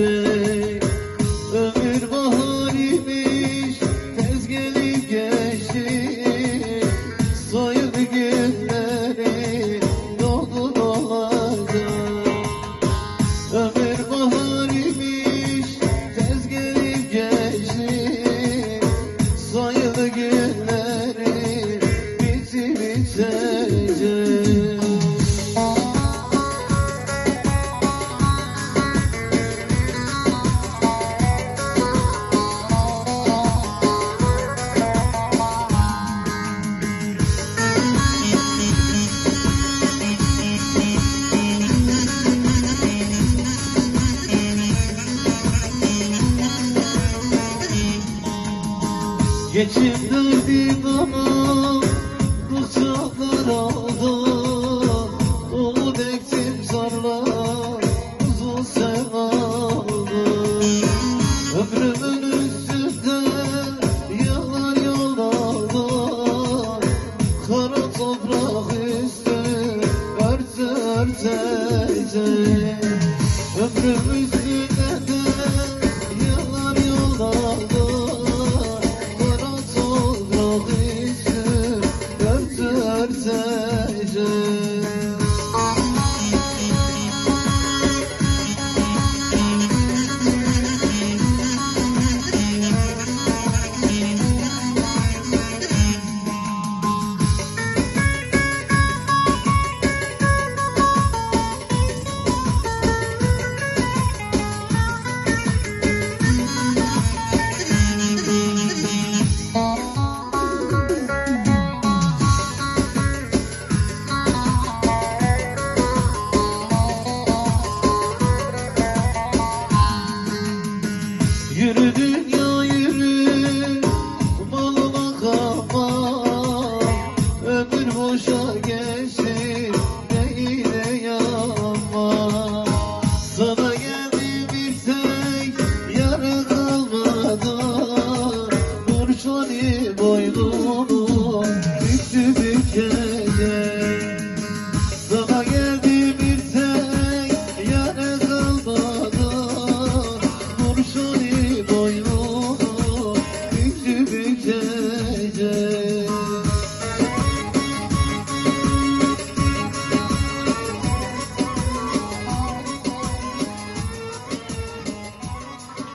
geçecek Ömür bahar imiş Sayılı günleri Doldu dolacak Ömür bahar imiş Tez Sayılı günleri Bitti bitecek Geçip döndüm ama Kuşaklar aldı O bektim zarlar Uzun sen aldı Ömrümün üstünde Yıllar yollarlar Kara toprak üstü Örte örtecek. Ömrüm